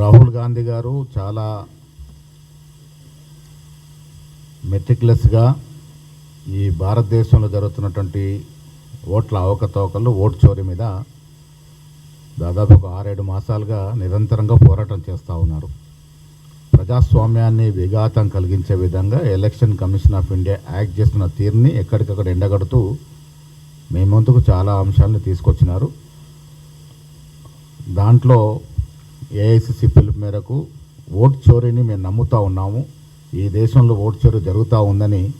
రాహుల్ గాంధీ గారు చాలా మెటిక్లెస్గా ఈ భారతదేశంలో జరుగుతున్నటువంటి ఓట్ల అవకతవకలు ఓటు చోరీ మీద దాదాపు ఒక ఆరేడు మాసాలుగా నిరంతరంగా పోరాటం చేస్తూ ఉన్నారు. ప్రజాస్వామ్యాన్ని విఘాతం కలిగించే విధంగా election commission of India act చేస్తున్న తీరుని ఎక్కడికక్కడ ఎండగడుతూ మేమంతకు చాలా అంశాలను తీసుకొచ్చినారు. దాంట్లో ఏఐసిసి పిలుపు మేరకు ఓటు చోరీని మేము నమ్ముతూ ఉన్నాము. ఈ దేశంలో ఓటు చోరీ జరుగుతూ ఉందని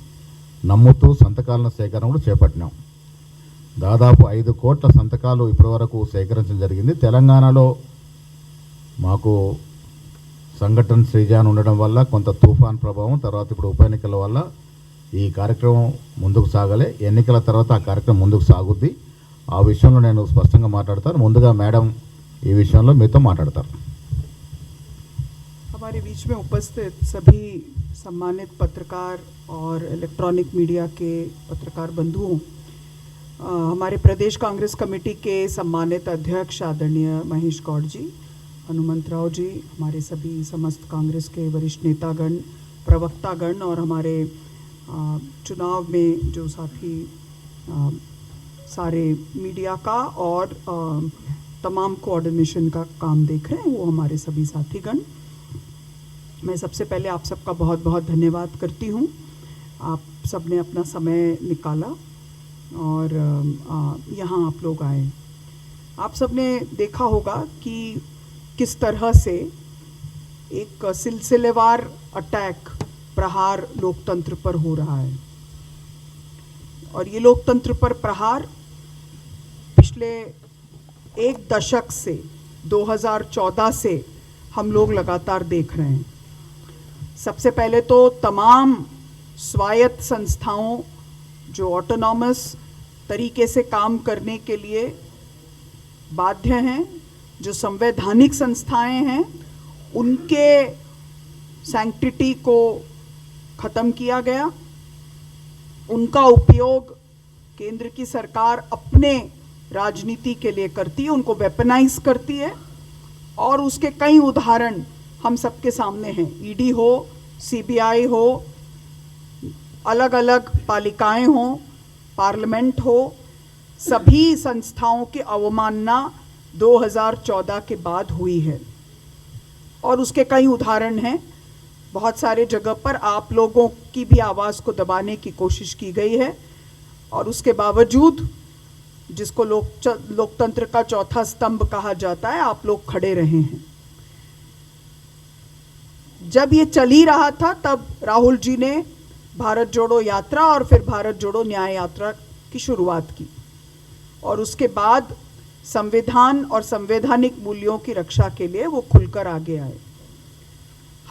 నమ్ముతూ సంతకాలను సేకరణ కూడా చేపట్టినాం. దాదాపు ఐదు కోట్ల సంతకాలు ఇప్పటివరకు సేకరించడం జరిగింది. తెలంగాణలో మాకు సంఘటన శ్రీజాన్ ఉండడం వల్ల కొంత తుఫాన్ ప్రభావం తర్వాత ఇప్పుడు ఉప ఎన్నికల వల్ల ఈ కార్యక్రమం ముందుకు సాగలే. ఎన్నికల తర్వాత ఆ కార్యక్రమం ముందుకు సాగుద్ది. ఆ విషయంలో నేను స్పష్టంగా మాట్లాడతాను. ముందుగా మేడం ఈ విషయంలో మీతో మాట్లాడతారు हमारे बीच में उपस्थित सभी सम्मानित पत्रकार और इलेक्ट्रॉनिक मीडिया के पत्रकार बंधुओं अ, हमारे प्रदेश कांग्रेस कमेटी के सम्मानित अध्यक्ष आदरणीय महेश गौड़ जी हनुमंत राव जी हमारे सभी समस्त कांग्रेस के वरिष्ठ नेतागण प्रवक्तागण और हमारे अ, चुनाव में जो साथी अ, सारे मीडिया का और अ, तमाम कोऑर्डिनेशन का काम देख रहे हैं, वो हमारे सभी साथीगण। मैं सबसे पहले आप सबका बहुत बहुत धन्यवाद करती हूँ। आप सबने अपना समय निकाला और यहाँ आप लोग आए। आप सबने देखा होगा कि किस तरह से एक सिलसिलेवार अटैक प्रहार लोकतंत्र पर हो रहा है। और ये लोकतंत्र पर प्रहार पिछले एक दशक से 2014 से हम लोग लगातार देख रहे हैं। सबसे पहले तो तमाम स्वायत्त संस्थाओं जो ऑटोनॉमस तरीके से काम करने के लिए बाध्य हैं, जो संवैधानिक संस्थाएँ हैं, उनके सैंक्टिटी को ख़त्म किया गया। उनका उपयोग केंद्र की सरकार अपने राजनीति के लिए करती है, उनको वेपनाइज करती है। और उसके कई उदाहरण हम सबके सामने हैं। ईडी हो सीबीआई हो अलग अलग पालिकाएँ हो, पार्लियामेंट हो, सभी संस्थाओं की अवमानना 2014 के बाद हुई है। और उसके कई उदाहरण हैं। बहुत सारे जगह पर आप लोगों की भी आवाज़ को दबाने की कोशिश की गई है। और उसके बावजूद जिसको लोक लोकतंत्र का चौथा स्तंभ कहा जाता है, आप लोग खड़े रहे हैं। जब ये चल ही रहा था, तब राहुल जी ने भारत जोड़ो यात्रा और फिर भारत जोड़ो न्याय यात्रा की शुरुआत की। और उसके बाद संविधान और संवैधानिक मूल्यों की रक्षा के लिए वो खुलकर आगे आए।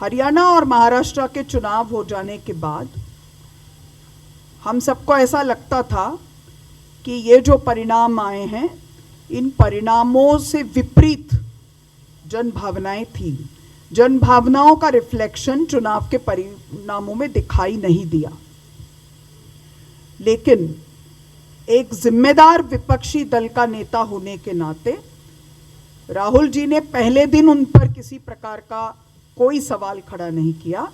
हरियाणा और महाराष्ट्र के चुनाव हो जाने के बाद हम सबको ऐसा लगता था कि ये जो परिणाम आए हैं, इन परिणामों से विपरीत जन भावनाएँ थी। जन भावनाओं का रिफ्लेक्शन चुनाव के परिणामों में दिखाई नहीं दिया। लेकिन एक जिम्मेदार विपक्षी दल का नेता होने के नाते, राहुल जी ने पहले दिन उन पर किसी प्रकार का कोई सवाल खड़ा नहीं किया।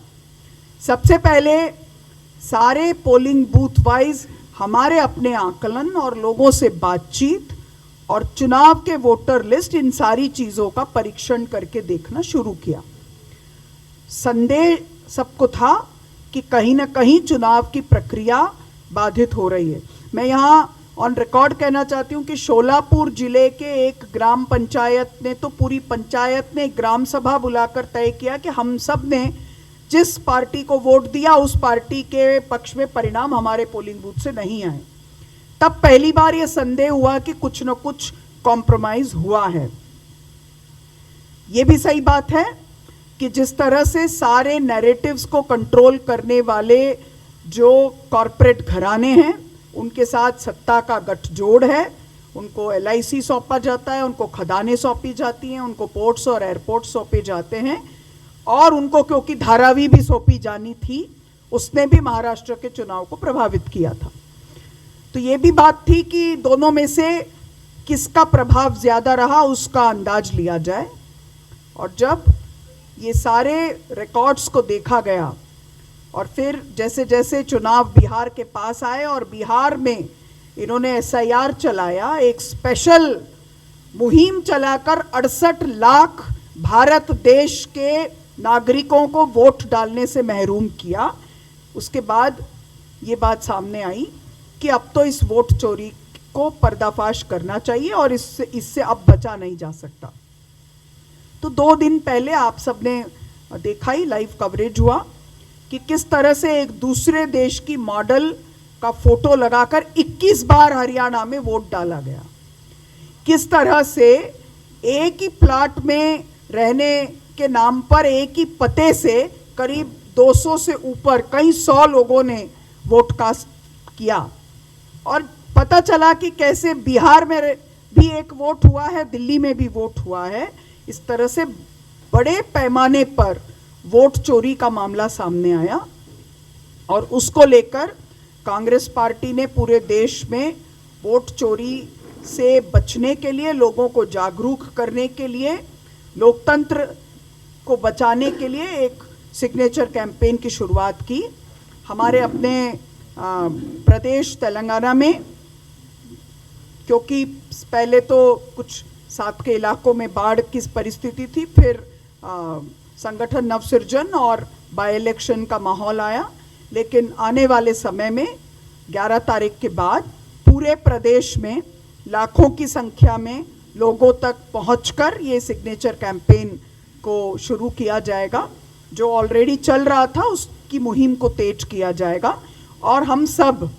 सबसे पहले सारे पोलिंग बूथ वाइज हमारे अपने आकलन और लोगों से बातचीत और चुनाव के वोटर लिस्ट इन सारी चीज़ों का परीक्षण करके देखना शुरू किया। संदेह सबको था कि कहीं ना कहीं चुनाव की प्रक्रिया बाधित हो रही है। मैं यहाँ ऑन रिकॉर्ड कहना चाहती हूँ कि शोलापुर ज़िले के एक ग्राम पंचायत ने तो पूरी पंचायत ने ग्राम सभा बुलाकर तय किया कि हम सबने जिस पार्टी को वोट दिया, उस पार्टी के पक्ष में परिणाम हमारे पोलिंग बूथ से नहीं आए। तब पहली बार यह संदेह हुआ कि कुछ न कुछ कॉम्प्रोमाइज हुआ है। ये भी सही बात है कि जिस तरह से सारे नैरेटिव्स को कंट्रोल करने वाले जो कॉरपोरेट घराने हैं, उनके साथ सत्ता का गठजोड़ है, उनको एलआईसी सौंपा जाता है, उनको खदानें सौंपी जाती हैं, उनको पोर्ट्स और एयरपोर्ट सौंपे जाते हैं। और उनको क्योंकि धारावी भी सौंपी जानी थी, उसने भी महाराष्ट्र के चुनाव को प्रभावित किया था। तो ये भी बात थी कि दोनों में से किसका प्रभाव ज़्यादा रहा, उसका अंदाज लिया जाए। और जब ये सारे रिकॉर्ड्स को देखा गया, और फिर जैसे जैसे चुनाव बिहार के पास आए, और बिहार में इन्होंने एसआईआर चलाया, एक स्पेशल मुहिम चलाकर अड़सठ लाख भारत देश के नागरिकों को वोट डालने से महरूम किया। उसके बाद ये बात सामने आई कि अब तो इस वोट चोरी को पर्दाफाश करना चाहिए और इससे इससे अब बचा नहीं जा सकता। तो दो दिन पहले आप सबने देखा ही लाइव कवरेज हुआ कि किस तरह से एक दूसरे देश की मॉडल का फ़ोटो लगाकर 21 बार हरियाणा में वोट डाला गया। किस तरह से एक ही प्लाट में रहने के नाम पर एक ही पते से करीब 200 से ऊपर कई सौ लोगों ने वोट कास्ट किया। और पता चला कि कैसे बिहार में भी एक वोट हुआ है, दिल्ली में भी वोट हुआ है। इस तरह से बड़े पैमाने पर वोट चोरी का मामला सामने आया और उसको लेकर कांग्रेस पार्टी ने पूरे देश में वोट चोरी से बचने के लिए, लोगों को जागरूक करने के लिए लोकतंत्र को बचाने के लिए एक सिग्नेचर कैंपेन की शुरुआत की। हमारे अपने प्रदेश तेलंगाना में, क्योंकि पहले तो कुछ साथ के इलाकों में बाढ़ की परिस्थिति थी, फिर संगठन नवसृजन और बाई इलेक्शन का माहौल आया। लेकिन आने वाले समय में 11 तारीख के बाद, पूरे प्रदेश में लाखों की संख्या में लोगों तक पहुंचकर ये सिग्नेचर कैंपेन को शुरू किया जाएगा, जो ऑलरेडी चल रहा था, उसकी मुहिम को तेज किया जाएगा। और हम सब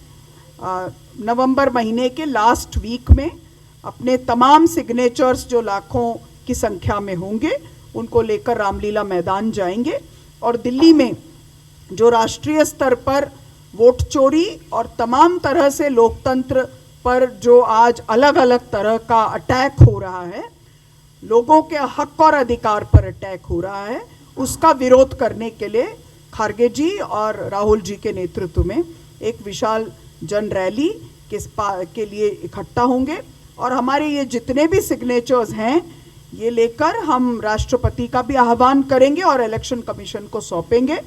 नवंबर महीने के लास्ट वीक में अपने तमाम सिग्नेचर्स जो लाखों की संख्या में होंगे, उनको लेकर रामलीला मैदान जाएँगे। और दिल्ली में जो राष्ट्रीय स्तर पर वोट चोरी और तमाम तरह से लोकतंत्र पर जो आज अलग अलग तरह का अटैक हो रहा है लोगों के हक और अधिकार पर अटैक हो रहा है। उसका विरोध करने के लिए खारगे जी और राहुल जी के नेतृत्व में एक विशाल जन रैली के के लिए इकट्ठा होंगे। और हमारे ये जितने भी सिग्नेचर्स हैं ये लेकर हम राष्ट्रपति का भी आह्वान करेंगे और इलेक्शन कमीशन को सौंपेंगे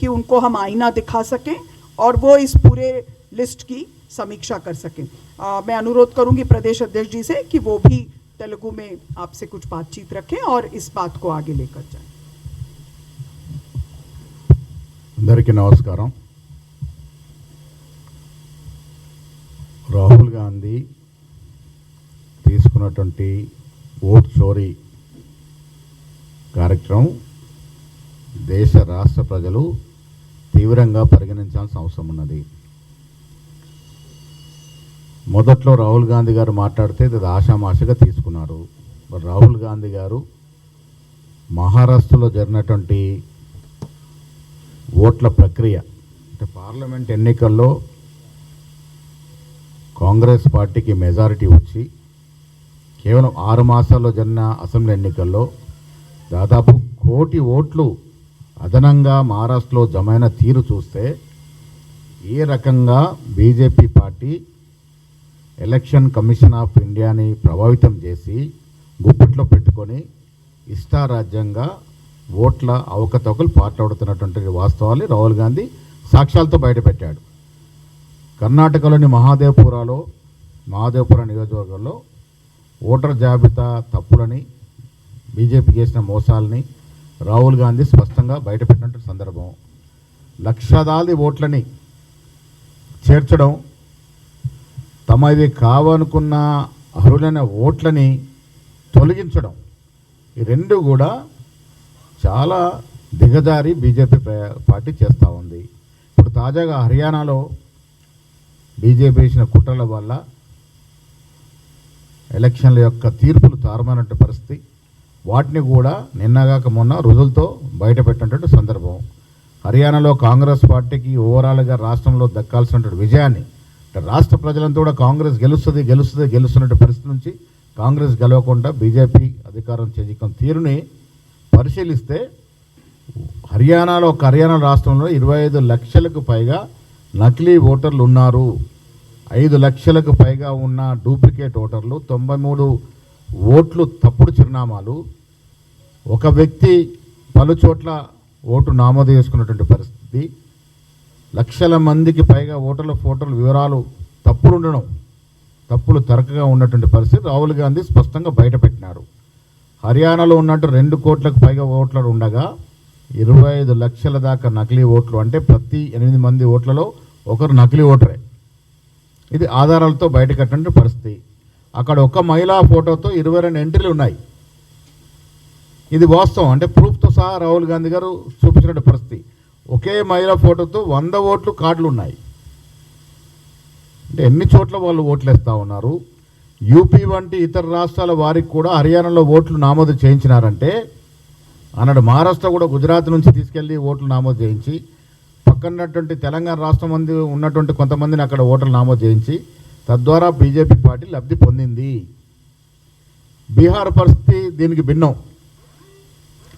कि उनको हम आईना दिखा सकें और वो इस पूरे लिस्ट की समीक्षा कर सकें। आ, मैं अनुरोध करूँगी प्रदेश अध्यक्ष जी से कि वो भी तेलुगु में आपसे कुछ बातचीत रखें और इस बात को आगे लेकर जाएं అందరికీ నమస్కారం రాహుల్ గాంధీ తీసుకున్నటువంటి ఓట్ చోరీ కార్యక్రమం దేశ రాష్ట్ర ప్రజలు తీవ్రంగా పరిగణించాల్సిన అవసరం ఉన్నది మొదట్లో రాహుల్ గాంధీ గారు మాట్లాడితే అది ఆషామాషగా తీసుకున్నారు. మరి రాహుల్ గాంధీ గారు మహారాష్ట్రలో జరిగినటువంటి ఓట్ల ప్రక్రియ అంటే పార్లమెంట్ ఎన్నికల్లో కాంగ్రెస్ పార్టీకి మెజారిటీ వచ్చి కేవలం ఆరు మాసాల్లో జరిగిన అసెంబ్లీ ఎన్నికల్లో దాదాపు కోటి ఓట్లు అదనంగా మహారాష్ట్రలో జమైన తీరు చూస్తే ఏ రకంగా BJP party election commission of ఇండియాని ప్రభావితం చేసి గుప్పిట్లో పెట్టుకొని ఇష్టారాజ్యంగా ఓట్ల అవకతవకలు పాటలాడుతున్నటువంటి వాస్తవాలు రాహుల్ గాంధీ సాక్ష్యాలతో బయటపెట్టాడు. కర్ణాటకలోని మహాదేవపురాలో మహాదేవపుర నియోజకవర్గంలో ఓటర్ జాబితా తప్పులని బీజేపీ చేసిన మోసాలని రాహుల్ గాంధీ స్పష్టంగా బయటపెట్టినటువంటి సందర్భం. లక్షలాది ఓట్లని చేర్చడం తమది కావనుకున్న అర్హులైన ఓట్లని తొలగించడం. ఈ రెండు కూడా చాలా దిగజారి బీజేపీ పార్టీ చేస్తూ ఉంది. ఇప్పుడు తాజాగా హర్యానాలో బీజేపీ వేసిన కుట్రల వల్ల ఎలక్షన్ల యొక్క తీర్పులు తారుమానటువంటి పరిస్థితి. వాటిని కూడా నిన్నగాక మొన్న రుజులతో బయటపెట్టినటువంటి సందర్భం. హర్యానాలో కాంగ్రెస్ పార్టీకి ఓవరాల్గా రాష్ట్రంలో దక్కాల్సినటువంటి విజయాన్ని రాష్ట్ర ప్రజలంతా కూడా కాంగ్రెస్ గెలుస్తుంది గెలుస్తుంది గెలుస్తున్నట్టు పరిస్థితి నుంచి కాంగ్రెస్ గెలవకుండా బీజేపీ అధికారం చేజికం తీరుని పరిశీలిస్తే హర్యానాలో ఒక హర్యానా రాష్ట్రంలో ఇరవై ఐదు లక్షలకు పైగా నకిలీ ఓటర్లు ఉన్నారు. ఐదు లక్షలకు పైగా ఉన్న డూప్లికేట్ ఓటర్లు తొంభై మూడు ఓట్లు తప్పుడు చిరునామాలు. ఒక వ్యక్తి పలు చోట్ల ఓటు నమోదు చేసుకున్నటువంటి పరిస్థితి. లక్షల మందికి పైగా ఓటర్ల ఫోటోలు వివరాలు తప్పులు ఉండడం తప్పులు తరకగా ఉన్నటువంటి పరిస్థితి రాహుల్ గాంధీ స్పష్టంగా బయటపెట్టినారు. హర్యానాలో ఉన్నట్టు రెండు కోట్లకు పైగా ఓట్లు ఉండగా ఇరవై ఐదు లక్షల దాకా నకిలీ ఓట్లు అంటే ప్రతి ఎనిమిది మంది ఓట్లలో ఒకరు నకిలీ ఓటరే. ఇది ఆధారాలతో బయటకట్టినటువంటి పరిస్థితి. అక్కడ ఒక మహిళా ఫోటోతో ఇరవై రెండు ఎంట్రీలు ఉన్నాయి. ఇది వాస్తవం. అంటే ప్రూఫ్తో సహా రాహుల్ గాంధీ గారు చూపించినటువంటి పరిస్థితి. ఒకే మహిళా ఫోటోతో వంద ఓట్లు కార్డులు ఉన్నాయి అంటే ఎన్ని చోట్ల వాళ్ళు ఓట్లేస్తూ ఉన్నారు? యూపీ వంటి ఇతర రాష్ట్రాల వారికి కూడా హర్యానాలో ఓట్లు నమోదు చేయించినారంటే అన్నాడు మహారాష్ట్ర కూడా గుజరాత్ నుంచి తీసుకెళ్ళి ఓట్లు నమోదు చేయించి పక్కనటువంటి తెలంగాణ రాష్ట్రం మంది ఉన్నటువంటి కొంతమందిని అక్కడ ఓట్లు నమోదు చేయించి తద్వారా బీజేపీ పార్టీ లబ్ధి పొందింది. బీహార్ పరిస్థితి దీనికి భిన్నం.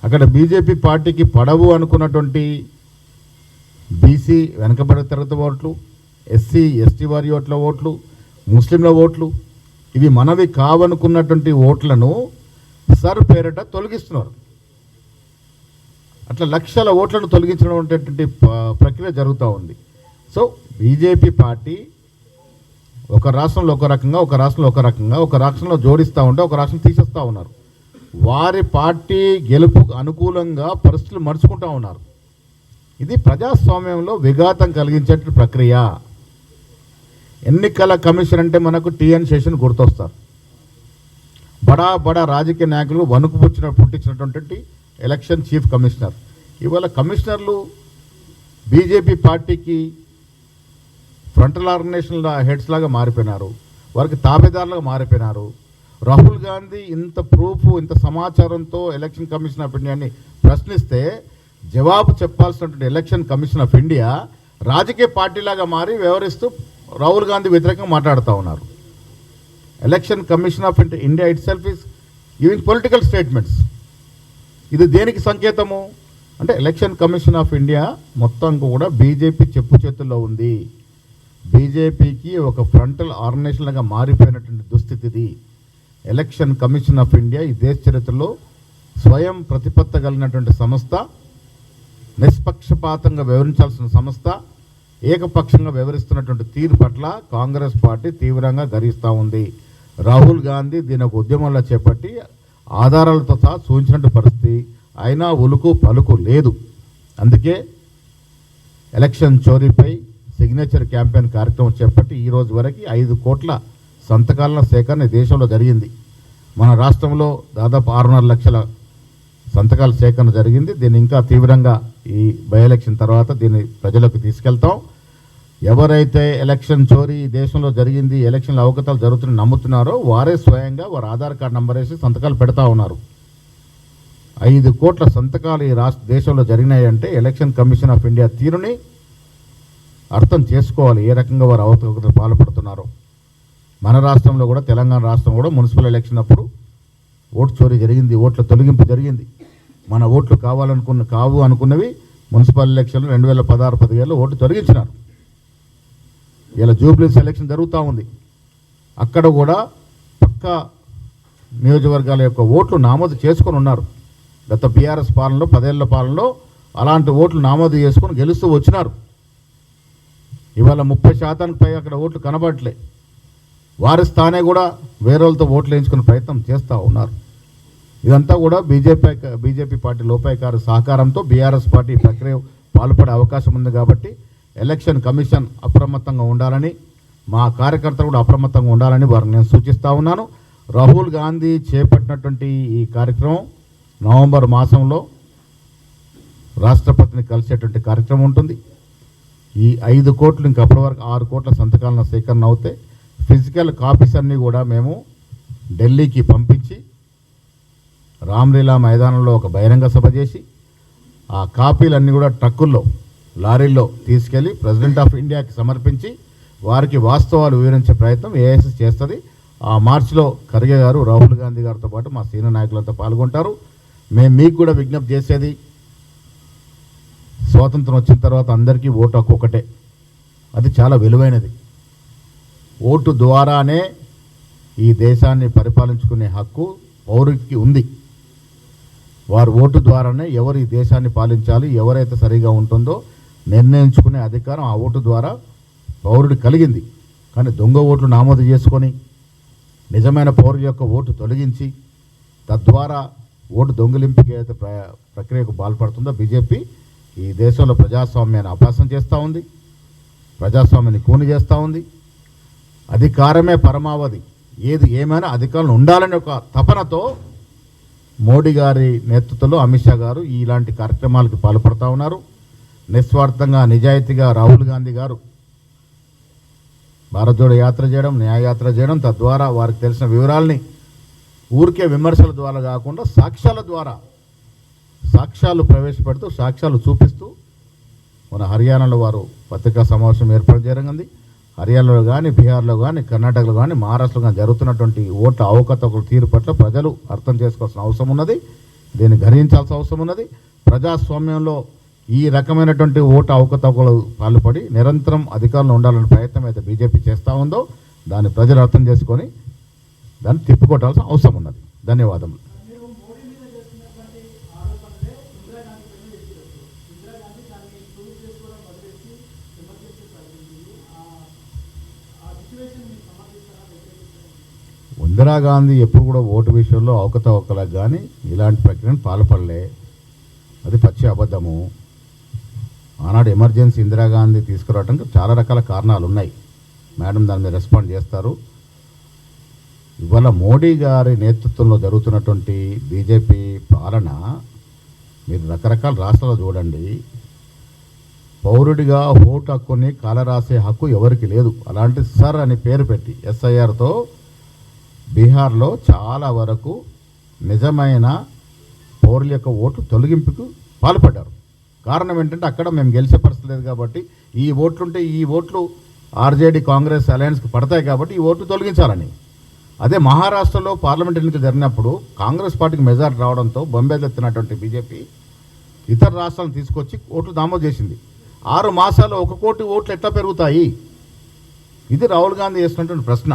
అక్కడ బీజేపీ పార్టీకి పడవు అనుకున్నటువంటి బీసీ వెనకబడి తరగతి ఓట్లు ఎస్సీ ఎస్టీ వారి ఓట్ల ఓట్లు ముస్లింల ఓట్లు ఇవి మనవి కావనుకున్నటువంటి ఓట్లను సర్ పేరిట తొలగిస్తున్నారు. అట్లా లక్షల ఓట్లను తొలగించడం అనేటువంటి ప్రక్రియ జరుగుతూ ఉంది. సో బీజేపీ పార్టీ ఒక రాష్ట్రంలో ఒక రకంగా ఒక రాష్ట్రంలో ఒక రకంగా ఒక రాష్ట్రంలో జోడిస్తూ ఉంటే ఒక రాష్ట్రం తీసేస్తూ ఉన్నారు. వారి పార్టీ గెలుపుకు అనుకూలంగా పరిస్థితులు మరుచుకుంటూ ఉన్నారు. ఇది ప్రజాస్వామ్యంలో విఘాతం కలిగించే ప్రక్రియ. ఎన్నికల కమిషన్ అంటే మనకు టీఎన్ శేషన్ గుర్తొస్తారు. బడా బడా రాజకీయ నాయకులు వణుకుపుచ్చిన పుట్టించినటువంటి ఎలక్షన్ చీఫ్ కమిషనర్. ఇవాళ కమిషనర్లు బీజేపీ పార్టీకి ఫ్రంటల్ ఆర్గనైజేషన్ హెడ్స్ లాగా మారిపోయినారు. వారికి తాబేదారులుగా మారిపోయినారు. రాహుల్ గాంధీ ఇంత ప్రూఫ్ ఇంత సమాచారంతో ఎలక్షన్ కమిషన్ ఆఫ్ ఇండియాని ప్రశ్నిస్తే జవాబు చెప్పాల్సినటువంటి ఎలక్షన్ కమిషన్ ఆఫ్ ఇండియా రాజకీయ పార్టీలాగా మారి వ్యవహరిస్తూ రాహుల్ గాంధీ వ్యతిరేకంగా మాట్లాడుతూ ఉన్నారు. Election commission of India itself is giving political statements ఇది దేనికి సంకేతము? అంటే ఎలక్షన్ కమిషన్ ఆఫ్ ఇండియా మొత్తం కూడా బీజేపీ చెప్పు చేతుల్లో ఉంది. బీజేపీకి ఒక ఫ్రంటల్ ఆర్గనైజేషన్గా మారిపోయినటువంటి దుస్థితి ఇది ఎలక్షన్ కమిషన్ ఆఫ్ ఇండియా ఈ దేశ చరిత్రలో స్వయం ప్రతిపత్త కలిగినటువంటి సంస్థ. నిష్పక్షపాతంగా వ్యవహరించాల్సిన సంస్థ ఏకపక్షంగా వ్యవహరిస్తున్నటువంటి తీరు పట్ల కాంగ్రెస్ పార్టీ తీవ్రంగా గరిస్తూ ఉంది. రాహుల్ గాంధీ దీని ఒక ఉద్యమంలో చేపట్టి ఆధారాలతో సహా సూచించినట్టు పరిస్థితి అయినా ఉలుకు పలుకు లేదు. అందుకే ఎలక్షన్ చోరీపై సిగ్నేచర్ క్యాంపెయిన్ కార్యక్రమం చేపట్టి ఈ రోజు వరకు ఐదు కోట్ల సంతకాల సేకరణ దేశంలో జరిగింది. మన రాష్ట్రంలో దాదాపు ఆరున్నర లక్షల సంతకాల సేకరణ జరిగింది. దీన్ని ఇంకా తీవ్రంగా ఈ బై ఎలక్షన్ తర్వాత దీన్ని ప్రజలకు తీసుకెళ్తాం. ఎవరైతే ఎలక్షన్ చోరీ దేశంలో జరిగింది ఎలక్షన్ల అవకతాలు జరుగుతున్న నమ్ముతున్నారో వారే స్వయంగా వారి ఆధార్ కార్డు నంబర్ వేసి సంతకాలు పెడతా ఉన్నారు. ఐదు కోట్ల సంతకాలు ఈ రాష్ట్ర దేశంలో జరిగినాయంటే ఎలక్షన్ కమిషన్ ఆఫ్ ఇండియా తీరుని అర్థం చేసుకోవాలి ఏ రకంగా వారు అవతల పాల్పడుతున్నారో. మన రాష్ట్రంలో కూడా తెలంగాణ రాష్ట్రం కూడా మున్సిపల్ ఎలక్షన్ అప్పుడు ఓటు చోరీ జరిగింది ఓట్ల తొలగింపు జరిగింది. మన ఓట్లు కావాలనుకున్న కావు అనుకున్నవి మున్సిపల్ ఎలక్షన్లు రెండు వేల పదహారు పదిహేడులో ఓటు తొలగించినారు. ఇలా జూబ్లీస్ ఎలక్షన్ జరుగుతూ ఉంది. అక్కడ కూడా పక్క నియోజకవర్గాల యొక్క ఓట్లు నమోదు చేసుకొని ఉన్నారు. గత బీఆర్ఎస్ పాలనలో పదేళ్ళ పాలనలో అలాంటి ఓట్లు నమోదు చేసుకొని గెలుస్తూ వచ్చినారు. ఇవాళ ముప్పై శాతానికి పై అక్కడ ఓట్లు కనబడట్లే. వారి స్థానే కూడా వేరే వాళ్ళతో ఓట్లు వేయించుకునే ప్రయత్నం చేస్తూ ఉన్నారు. ఇదంతా కూడా బీజేపీ బీజేపీ పార్టీ లోపాయకారు సహకారంతో బీఆర్ఎస్ పార్టీ ప్రక్రియ పాల్పడే అవకాశం ఉంది కాబట్టి ఎలక్షన్ కమిషన్ అప్రమత్తంగా ఉండాలని మా కార్యకర్తలు కూడా అప్రమత్తంగా ఉండాలని వారిని నేను సూచిస్తూ ఉన్నాను. రాహుల్ గాంధీ చేపట్టినటువంటి ఈ కార్యక్రమం నవంబర్ మాసంలో రాష్ట్రపతిని కలిసేటువంటి కార్యక్రమం ఉంటుంది. ఈ ఐదు కోట్లు ఇంక అప్పటి వరకు ఆరు కోట్ల సంతకాలను సేకరణ అవుతాయి ఫిజికల్ కాపీస్ అన్నీ కూడా మేము ఢిల్లీకి పంపించి రామ్లీలా మైదానంలో ఒక బహిరంగ సభ చేసి ఆ కాపీలన్నీ కూడా ట్రక్కుల్లో లారీల్లో తీసుకెళ్ళి ప్రెసిడెంట్ ఆఫ్ ఇండియాకి సమర్పించి వారికి వాస్తవాలు వివరించే ప్రయత్నం ఏఎస్ఎస్ చేస్తుంది. ఆ మార్చిలో ఖర్గే గారు రాహుల్ గాంధీ గారితో పాటు మా సీనియర్ నాయకులతో పాల్గొంటారు. మేము మీకు కూడా విజ్ఞప్తి చేసేది స్వాతంత్రం వచ్చిన తర్వాత అందరికీ ఓటు హక్కు ఒకటే. అది చాలా విలువైనది. ఓటు ద్వారానే ఈ దేశాన్ని పరిపాలించుకునే హక్కు పౌరుడికి ఉంది. వారి ఓటు ద్వారానే ఎవరు ఈ దేశాన్ని పాలించాలి ఎవరైతే సరిగా ఉంటుందో నిర్ణయించుకునే అధికారం ఆ ఓటు ద్వారా పౌరుడు కలిగింది. కానీ దొంగ ఓట్లు నామోదు చేసుకొని నిజమైన పౌరుల యొక్క ఓటు తొలగించి తద్వారా ఓటు దొంగిలింపుకి అయితే ప్ర ప్రక్రియకు పాల్పడుతుందో బీజేపీ ఈ దేశంలో ప్రజాస్వామ్యాన్ని అభ్యాసం చేస్తూ ఉంది. ప్రజాస్వామ్యాన్ని కూని చేస్తూ ఉంది. అధికారమే పరమావధి. ఏది ఏమైనా అధికారులు ఉండాలనే ఒక తపనతో మోడీ గారి నేతృత్వంలో అమిత్ షా గారు ఇలాంటి కార్యక్రమాలకు పాల్పడుతూ ఉన్నారు. నిస్వార్థంగా నిజాయితీగా రాహుల్ గాంధీ గారు భారత్ జోడో యాత్ర చేయడం న్యాయయాత్ర చేయడం తద్వారా వారికి తెలిసిన వివరాల్ని ఊరికే విమర్శల ద్వారా కాకుండా సాక్ష్యాల ద్వారా సాక్ష్యాలు ప్రవేశపెడుతూ సాక్ష్యాలు చూపిస్తూ మన హర్యానాలో వారు పత్రికా సమావేశం ఏర్పాటు చేయడం హర్యానాలో కానీ బీహార్లో కానీ కర్ణాటకలో కానీ మహారాష్ట్రలో కానీ జరుగుతున్నటువంటి ఓట్ల అవకతవకల తీరు పట్ల ప్రజలు అర్థం చేసుకోవాల్సిన అవసరం ఉన్నది. దీన్ని గ్రహించాల్సిన అవసరం ఉన్నది. ప్రజాస్వామ్యంలో ఈ రకమైనటువంటి ఓటు అవకతవకలు పాల్పడి నిరంతరం అధికారంలో ఉండాలనే ప్రయత్నం అయితే బీజేపీ చేస్తూ ఉందో దాన్ని ప్రజలు అర్థం చేసుకొని దాన్ని తిప్పుకొట్టాల్సిన అవసరం ఉన్నది. ధన్యవాదములు మీరు మోడీ మీద చేస్తున్నటువంటి ఆరోపణలే ఇందిరాగాంధీ పైన చేసినట్టు ఇందిరాగాంధీ దాన్ని ప్రూవ్ చేసుకోవడం వదిలేసి ఎమర్జెన్సీ ప్రకటించింది ఆ- ఇందిరా గాంధీ ఎప్పుడు కూడా ఓటు విషయంలో అవకతవకలకు కానీ ఇలాంటి ప్రక్రియను పాల్పడలే. అది పచ్చి అబద్ధము. ఆనాడు ఎమర్జెన్సీ ఇందిరాగాంధీ తీసుకురావడానికి చాలా రకాల కారణాలు ఉన్నాయి మేడం దాని మీద రెస్పాండ్ చేస్తారు. ఇవాళ మోడీ గారి నేతృత్వంలో జరుగుతున్నటువంటి బీజేపీ పాలన మీరు రకరకాల రాష్ట్రాల్లో చూడండి. పౌరుడిగా ఓటు హక్కుని కాలరాసే హక్కు ఎవరికి లేదు. అలాంటి సర్ అని పేరు పెట్టి ఎస్ఐఆర్తో బీహార్లో చాలా వరకు నిజమైన పౌరుల యొక్క ఓటు తొలగింపుకు పాల్పడ్డారు. కారణం ఏంటంటే అక్కడ మేము గెలిచే పరిస్థితి లేదు కాబట్టి ఈ ఓట్లుంటే ఈ ఓట్లు ఆర్జేడీ కాంగ్రెస్ అలయన్స్కి పడతాయి కాబట్టి ఈ ఓట్లు తొలగించాలని. అదే మహారాష్ట్రలో పార్లమెంట్ ఎన్నికలు జరిగినప్పుడు కాంగ్రెస్ పార్టీకి మెజార్టీ రావడంతో బొంబేలో ఎత్తినటువంటి బీజేపీ ఇతర రాష్ట్రాలను తీసుకొచ్చి ఓట్లు నమోదు చేసింది. ఆరు మాసాల్లో ఒక కోటి ఓట్లు ఎట్లా పెరుగుతాయి? ఇది రాహుల్ గాంధీ చేసినటువంటి ప్రశ్న.